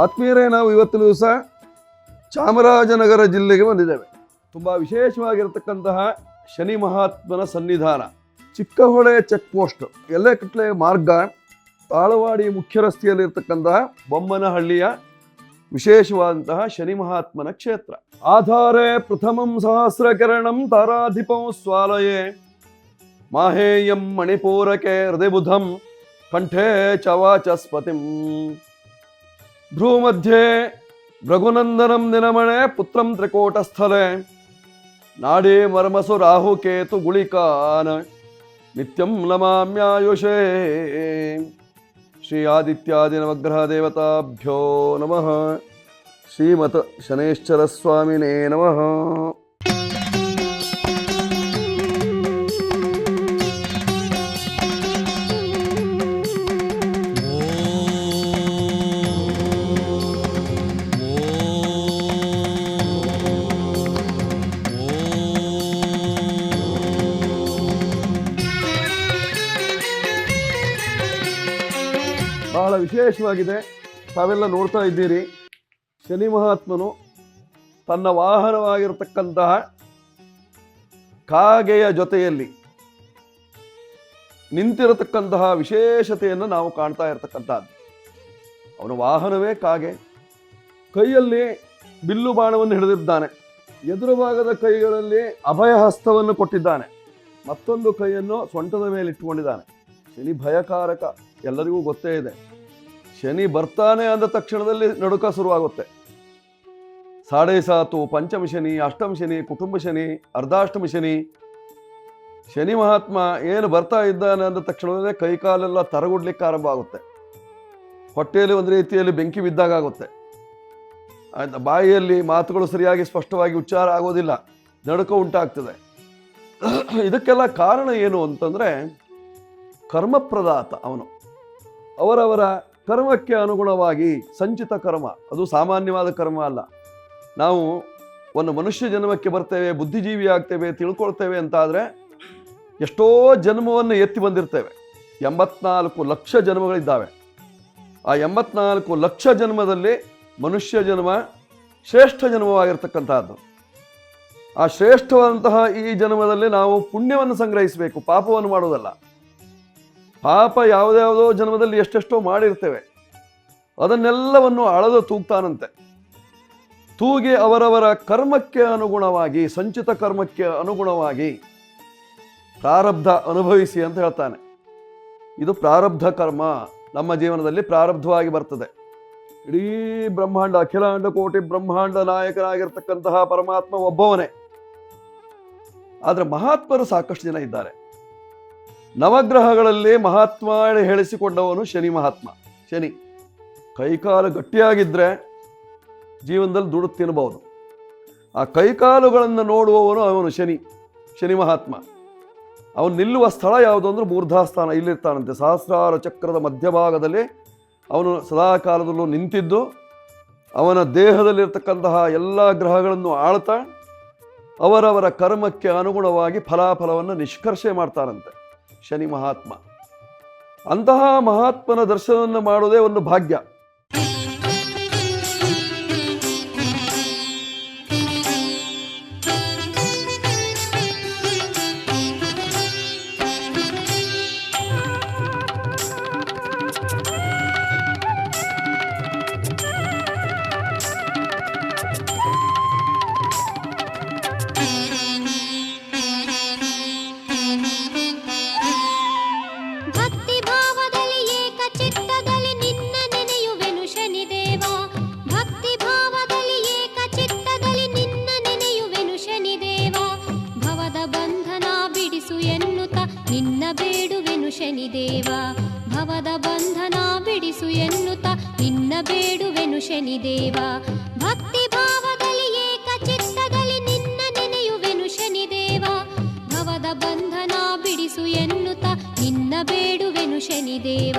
ಆತ್ಮೀಯರೇ, ನಾವು ಇವತ್ತಿನ ದಿವಸ ಚಾಮರಾಜನಗರ ಜಿಲ್ಲೆಗೆ ಬಂದಿದ್ದೇವೆ. ತುಂಬ ವಿಶೇಷವಾಗಿರತಕ್ಕಂತಹ ಶನಿ ಮಹಾತ್ಮನ ಸನ್ನಿಧಾನ. ಚಿಕ್ಕಹೊಳೆ ಚೆಕ್ ಪೋಸ್ಟ್ ಎಲ್ಲೆಕಟ್ಲೆ ಮಾರ್ಗ, ತಾಳವಾಡಿ ಮುಖ್ಯ ರಸ್ತೆಯಲ್ಲಿರ್ತಕ್ಕಂತಹ ಬೊಮ್ಮನಹಳ್ಳಿಯ ವಿಶೇಷವಾದಂತಹ ಶನಿ ಮಹಾತ್ಮನ ಕ್ಷೇತ್ರ. ಆಧಾರೆ ಪ್ರಥಮಂ ಸಹಸ್ರಕರಣಂ ತಾರಾಧಿಪಂ ಸ್ವಾಲಯೇ. ಮಾಹೇಯಂ ಮಣಿಪೂರಕೆ ಹೃದಯಬುಧಂ ಕಂಠೇ ಚ ವಾಚಸ್ಪತಿಂ ಭ್ರೂಮಧ್ಯೆ ಭೃಗುನಂದನಂ ನಿನಮಣೆ ಪುತ್ರಂ ತ್ರಿಕೋಟಸ್ಥಲೆ. ನಾಡೇ ಮರ್ಮಸು ರಾಹುಕೇತು ಗುಳಿಕಾನ. ನಿತ್ಯಂ ನಮಾಮ್ಯಾಯುಷೇ. ಶ್ರೀ ಆದಿತ್ಯಾದಿ ನವಗ್ರಹ ದೇವತಾಭ್ಯೋ ನಮಃ. ಶ್ರೀಮತ ಶನೇಶ್ವರ ಸ್ವಾಮಿನೇ ನಮಃ. ಬಹಳ ವಿಶೇಷವಾಗಿದೆ. ತಾವೆಲ್ಲ ನೋಡ್ತಾ ಇದ್ದೀರಿ. ಶನಿ ಮಹಾತ್ಮನು ತನ್ನ ವಾಹನವಾಗಿರತಕ್ಕಂತಹ ಕಾಗೆಯ ಜೊತೆಯಲ್ಲಿ ನಿಂತಿರತಕ್ಕಂತಹ ವಿಶೇಷತೆಯನ್ನು ನಾವು ಕಾಣ್ತಾ ಇರತಕ್ಕಂಥದ್ದು. ಅವನ ವಾಹನವೇ ಕಾಗೆ. ಕೈಯಲ್ಲಿ ಬಿಲ್ಲು ಬಾಣವನ್ನು ಹಿಡಿದಿದ್ದಾನೆ. ಎದುರು ಭಾಗದ ಕೈಗಳಲ್ಲಿ ಅಭಯ ಹಸ್ತವನ್ನು ಕೊಟ್ಟಿದ್ದಾನೆ. ಮತ್ತೊಂದು ಕೈಯನ್ನು ಸೊಂಟದ ಮೇಲೆ ಇಟ್ಟುಕೊಂಡಿದ್ದಾನೆ. ಶನಿ ಭಯಕಾರಕ, ಎಲ್ಲರಿಗೂ ಗೊತ್ತೇ ಇದೆ. ಶನಿ ಬರ್ತಾನೆ ಅಂದ ತಕ್ಷಣದಲ್ಲಿ ನಡುಕ ಶುರುವಾಗುತ್ತೆ. ಸಾಡೆ ಸಾತು, ಪಂಚಮ ಶನಿ, ಅಷ್ಟಮ ಶನಿ, ಕುಟುಂಬ ಶನಿ, ಅರ್ಧಾಷ್ಟಮ ಶನಿ. ಶನಿ ಮಹಾತ್ಮ ಏನು ಬರ್ತಾ ಇದ್ದಾನೆ ಅಂದ ತಕ್ಷಣದಲ್ಲೇ ಕೈ ಕಾಲೆಲ್ಲ ತರಗುಡ್ಲಿಕ್ಕೆ ಆರಂಭ ಆಗುತ್ತೆ. ಹೊಟ್ಟೆಯಲ್ಲಿ ಒಂದು ರೀತಿಯಲ್ಲಿ ಬೆಂಕಿ ಬಿದ್ದಾಗ ಆಗುತ್ತೆ. ಆಯ್ತಾ, ಬಾಯಿಯಲ್ಲಿ ಮಾತುಗಳು ಸರಿಯಾಗಿ ಸ್ಪಷ್ಟವಾಗಿ ಉಚ್ಚಾರ ಆಗೋದಿಲ್ಲ. ನಡುಕ ಉಂಟಾಗ್ತದೆ. ಇದಕ್ಕೆಲ್ಲ ಕಾರಣ ಏನು ಅಂತಂದ್ರೆ ಕರ್ಮಪ್ರದಾತ ಅವನು. ಅವರವರ ಕರ್ಮಕ್ಕೆ ಅನುಗುಣವಾಗಿ ಸಂಚಿತ ಕರ್ಮ. ಅದು ಸಾಮಾನ್ಯವಾದ ಕರ್ಮ ಅಲ್ಲ. ನಾವು ಒಂದು ಮನುಷ್ಯ ಜನ್ಮಕ್ಕೆ ಬರ್ತೇವೆ, ಬುದ್ಧಿಜೀವಿ ಆಗ್ತೇವೆ, ತಿಳ್ಕೊಳ್ತೇವೆ ಅಂತಾದರೆ ಎಷ್ಟೋ ಜನ್ಮವನ್ನು ಎತ್ತಿ ಬಂದಿರ್ತೇವೆ. ಎಂಬತ್ನಾಲ್ಕು ಲಕ್ಷ ಜನ್ಮಗಳಿದ್ದಾವೆ. ಆ ಎಂಬತ್ನಾಲ್ಕು ಲಕ್ಷ ಜನ್ಮದಲ್ಲಿ ಮನುಷ್ಯ ಜನ್ಮ ಶ್ರೇಷ್ಠ ಜನ್ಮವಾಗಿರ್ತಕ್ಕಂಥದ್ದು. ಆ ಶ್ರೇಷ್ಠವಾದಂತಹ ಈ ಜನ್ಮದಲ್ಲಿ ನಾವು ಪುಣ್ಯವನ್ನು ಸಂಗ್ರಹಿಸಬೇಕು, ಪಾಪವನ್ನು ಮಾಡುವುದಲ್ಲ. ಪಾಪ ಯಾವುದ್ಯಾವುದೋ ಜನ್ಮದಲ್ಲಿ ಎಷ್ಟೆಷ್ಟೋ ಮಾಡಿರ್ತೇವೆ. ಅದನ್ನೆಲ್ಲವನ್ನು ಅಳದು ತೂಗ್ತಾನಂತೆ. ತೂಗಿ ಅವರವರ ಕರ್ಮಕ್ಕೆ ಅನುಗುಣವಾಗಿ, ಸಂಚಿತ ಕರ್ಮಕ್ಕೆ ಅನುಗುಣವಾಗಿ ಪ್ರಾರಬ್ಧ ಅನುಭವಿಸಿ ಅಂತ ಹೇಳ್ತಾನೆ. ಇದು ಪ್ರಾರಬ್ಧ ಕರ್ಮ. ನಮ್ಮ ಜೀವನದಲ್ಲಿ ಪ್ರಾರಬ್ಧವಾಗಿ ಬರ್ತದೆ. ಇಡೀ ಬ್ರಹ್ಮಾಂಡ, ಅಖಿಲಾಂಡ ಕೋಟಿ ಬ್ರಹ್ಮಾಂಡ ನಾಯಕನಾಗಿರ್ತಕ್ಕಂತಹ ಪರಮಾತ್ಮ ಒಬ್ಬವನೇ. ಆದರೆ ಮಹಾತ್ಮರು ಸಾಕಷ್ಟು ಜನ ಇದ್ದಾರೆ. ನವಗ್ರಹಗಳಲ್ಲಿ ಮಹಾತ್ಮ ಹೇಳಿಸಿಕೊಂಡವನು ಶನಿ ಮಹಾತ್ಮ. ಶನಿ. ಕೈಕಾಲು ಗಟ್ಟಿಯಾಗಿದ್ದರೆ ಜೀವನದಲ್ಲಿ ದುಡ್ಡು ತಿನ್ನಬಹುದು ಆ ಕೈಕಾಲುಗಳನ್ನು ನೋಡುವವನು ಅವನು ಶನಿ ಶನಿ ಮಹಾತ್ಮ. ಅವನು ನಿಲ್ಲುವ ಸ್ಥಳ ಯಾವುದು ಅಂದ್ರೆ ಮೂರ್ಧಾಸ್ಥಾನ, ಇಲ್ಲಿರ್ತಾನಂತೆ. ಸಹಸ್ರಾರ ಚಕ್ರದ ಮಧ್ಯಭಾಗದಲ್ಲಿ ಅವನು ಸದಾಕಾಲದಲ್ಲೂ ನಿಂತಿದ್ದು, ಅವನ ದೇಹದಲ್ಲಿರ್ತಕ್ಕಂತಹ ಎಲ್ಲ ಗ್ರಹಗಳನ್ನು ಆಳ್ತಾ ಅವರವರ ಕರ್ಮಕ್ಕೆ ಅನುಗುಣವಾಗಿ ಫಲಾಫಲವನ್ನು ನಿಷ್ಕರ್ಷೆ ಮಾಡ್ತಾರಂತೆ ಶನಿ ಮಹಾತ್ಮ. ಅಂತಹ ಮಹಾತ್ಮನ ದರ್ಶನವನ್ನು ಮಾಡುವುದೇ ಒಂದು ಭಾಗ್ಯ. ಬೇಡುವೆನು ಶನಿದೇವ ಭವದ ಬಂಧನ ಬಿಡಿಸು ಎನ್ನುತ್ತ ನಿನ್ನ ಬೇಡುವೆನು ಶನಿದೇವ ಭಕ್ತಿ ಭಾವದಲ್ಲಿ ಏಕ ಚಿತ್ತದಲ್ಲಿ ನಿನ್ನ ನೆನೆಯುವೆನು ಶನಿದೇವ ಭವದ ಬಂಧನ ಬಿಡಿಸು ಎನ್ನುತ್ತ ನಿನ್ನ ಬೇಡುವೆನು ಶನಿದೇವ